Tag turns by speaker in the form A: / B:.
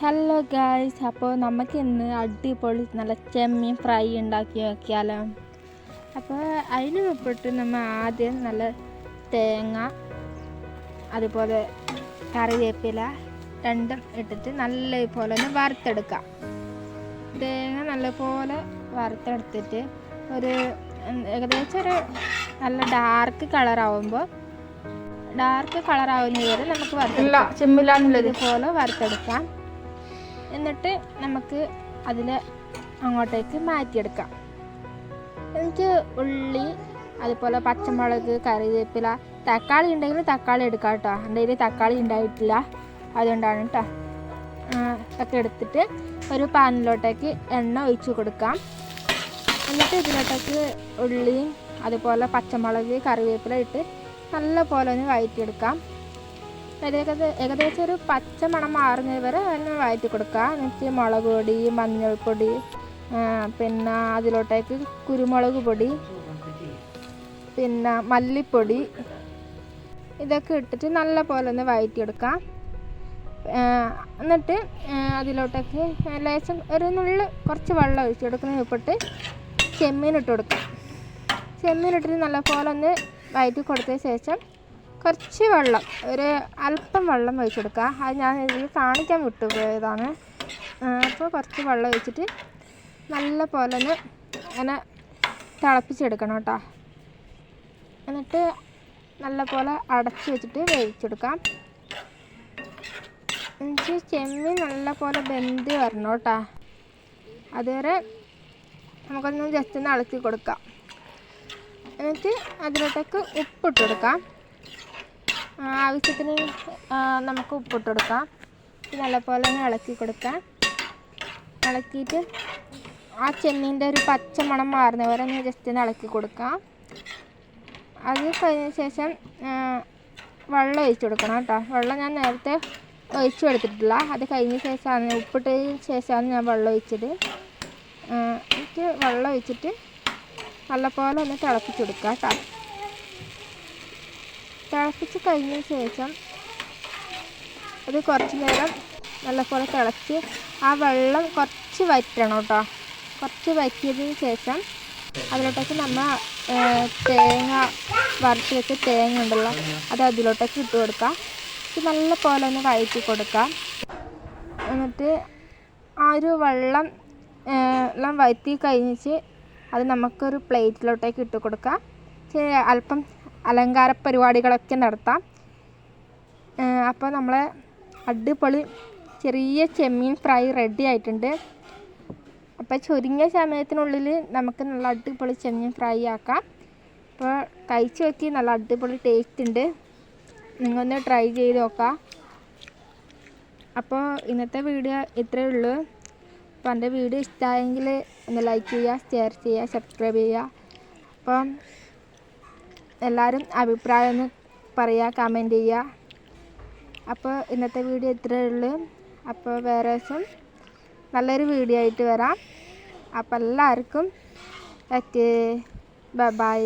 A: Hello guys അപ്പോൾ നമുക്ക് ഇന്ന് അടിപൊളി നല്ല ചെമ്മീൻ ഫ്രൈ ഉണ്ടാക്കി നോക്കിയാലോ അപ്പോൾ അതിന് മുമ്പിട്ട് നമ്മൾ ആദ്യം നല്ല തേങ്ങ അതുപോലെ കറിവേപ്പില രണ്ടും ഇട്ടിട്ട് നല്ലപോലെ ഒന്ന് വറുത്തെടുക്കാം. തേങ്ങ നല്ലപോലെ വറുത്തെടുത്തിട്ട് ഒരു ഏകദേശം ഒരു നല്ല ഡാർക്ക് കളറാവുമ്പോൾ ഡാർക്ക് കളറാവുന്നതുവരെ നമുക്ക് വറുത്തെടുക്കാം.
B: ചെമ്മിലാണുള്ളത്
A: ഇതുപോലെ വറുത്തെടുക്കാം. എന്നിട്ട് നമുക്ക് അതിൽ അങ്ങോട്ടേക്ക് മാറ്റിയെടുക്കാം. എനിക്ക് ഉള്ളി അതുപോലെ പച്ചമുളക് കറിവേപ്പില തക്കാളി ഉണ്ടെങ്കിൽ തക്കാളി എടുക്കാം കേട്ടോ. എന്റെ കയ്യിൽ തക്കാളി ഉണ്ടായിട്ടില്ല. അതുകൊണ്ടാണ് കേട്ടോ. ഒക്കെ എടുത്തിട്ട് ഒരു പാനിലോട്ടേക്ക് എണ്ണ ഒഴിച്ച് കൊടുക്കാം. എന്നിട്ട് ഇതിലോട്ടേക്ക് ഉള്ളിയും അതുപോലെ പച്ചമുളക് കറിവേപ്പില ഇട്ട് നല്ല പോലെ ഒന്ന് വഴറ്റിയെടുക്കാം ഏകദേശം ഒരു പച്ച മണം മാറുന്നത് വരെ അതിന് വഴറ്റി കൊടുക്കുക. എന്നിട്ട് മുളക് പൊടി മഞ്ഞൾപ്പൊടി പിന്നെ അതിലോട്ടേക്ക് കുരുമുളക് പൊടി പിന്നെ മല്ലിപ്പൊടി ഇതൊക്കെ ഇട്ടിട്ട് നല്ല പോലെ ഒന്ന് എടുക്കാം എന്നിട്ട് അതിലോട്ടേക്ക് ലേശം ഒരു നുള്ളി കുറച്ച് വെള്ളം ഒഴിച്ചു കൊടുക്കുന്ന ഉപ്പിട്ട് ചെമ്മീൻ ഇട്ട് കൊടുക്കാം ചെമ്മീൻ ഇട്ടിട്ട് നല്ല പോലെ ഒന്ന് വഴറ്റി കൊടുത്തതിന് ശേഷം കുറച്ച് വെള്ളം ഒരു അല്പം വെള്ളം ഒഴിച്ച് കൊടുക്കുക അത് ഞാൻ ഇതിൽ കാണിക്കാൻ വിട്ടുപോയതാണ്. അപ്പോൾ കുറച്ച് വെള്ളം ഒഴിച്ചിട്ട് നല്ല പോലെ ഒന്ന് അങ്ങനെ തിളപ്പിച്ചെടുക്കണം കേട്ടോ. എന്നിട്ട് നല്ല പോലെ അടച്ച് വെച്ചിട്ട് വേവിച്ചെടുക്കാം. എന്നിട്ട് ചെമ്മീൻ നല്ല പോലെ വെന്ത് വരണം കേട്ടോ. അതുവരെ നമുക്കൊന്ന് ജസ്റ്റ് ഒന്ന് ഇളക്കി കൊടുക്കാം. എന്നിട്ട് അതിലോട്ടേക്ക് ഉപ്പിട്ട് കൊടുക്കാം. ആവശ്യത്തിന് നമുക്ക് ഉപ്പിട്ട് കൊടുക്കാം. നല്ലപോലെ ഒന്ന് ഇളക്കി കൊടുക്കാം. ഇളക്കിയിട്ട് ആ ചെമ്മീന്റെ ഒരു പച്ച മണം മാറുന്ന വരെ ഒന്ന് ജസ്റ്റ് ഒന്ന് ഇളക്കി കൊടുക്കാം. അത് കഴിഞ്ഞ ശേഷം വെള്ളം ഒഴിച്ചു കൊടുക്കണം കേട്ടോ. വെള്ളം ഞാൻ നേരത്തെ ഒഴിച്ചു കൊടുത്തിട്ടില്ല. അത് കഴിഞ്ഞ ശേഷമാണ് ഉപ്പിട്ടതിന് ശേഷമാണ് ഞാൻ വെള്ളം ഒഴിച്ചത്. എനിക്ക് വെള്ളം ഒഴിച്ചിട്ട് നല്ലപോലെ ഒന്ന് തിളപ്പിച്ചു കൊടുക്കാം കേട്ടോ. തിളപ്പിച്ച് കഴിഞ്ഞ ശേഷം അത് കുറച്ച് നേരം നല്ലപോലെ തിളച്ച് ആ വെള്ളം കുറച്ച് വറ്റണം കേട്ടോ. കുറച്ച് വറ്റിയതിന് ശേഷം അതിലോട്ടേക്ക് നമ്മൾ തേങ്ങ വറുത്ത് വെച്ച തേങ്ങ ഉണ്ടല്ലോ അത് അതിലോട്ടേക്ക് ഇട്ട് കൊടുക്കാം. ഇത് നല്ല പോലെ ഒന്ന് വഴറ്റി കൊടുക്കാം. എന്നിട്ട് ആ ഒരു വെള്ളം എല്ലാം വഴറ്റി കഴിഞ്ഞിട്ട് അത് നമുക്കൊരു പ്ലേറ്റിലോട്ടേക്ക് ഇട്ട് കൊടുക്കാം. അല്പം അലങ്കാര പരിപാടികളൊക്കെ നടത്താം. അപ്പോൾ നമ്മളെ അടിപൊളി ചെറിയ ചെമ്മീൻ ഫ്രൈ റെഡി ആയിട്ടുണ്ട്. അപ്പോൾ ചുരുങ്ങിയ സമയത്തിനുള്ളിൽ നമുക്ക് നല്ല അടിപൊളി ചെമ്മീൻ ഫ്രൈ ആക്കാം. അപ്പോൾ കഴിച്ച് നോക്കി നല്ല അടിപൊളി ടേസ്റ്റ് ഉണ്ട്. നിങ്ങളൊന്ന് ട്രൈ ചെയ്ത് നോക്കാം. അപ്പോൾ ഇന്നത്തെ വീഡിയോ ഇത്രയേ ഉള്ളൂ. അപ്പോൾ എന്റെ വീഡിയോ ഇഷ്ടമായെങ്കിൽ ഒന്ന് ലൈക്ക് ചെയ്യുക ഷെയർ ചെയ്യുക സബ്സ്ക്രൈബ് ചെയ്യുക. അപ്പം എല്ലാവരും അഭിപ്രായം ഒന്ന് പറയുക കമന്റ് ചെയ്യുക അപ്പോൾ ഇന്നത്തെ വീഡിയോ ഇത്രയേ ഉള്ളൂ. അപ്പോൾ വേറെ ദിവസം നല്ലൊരു വീഡിയോ ആയിട്ട് വരാം. അപ്പോൾ എല്ലാവർക്കും ഓക്കെ ബൈ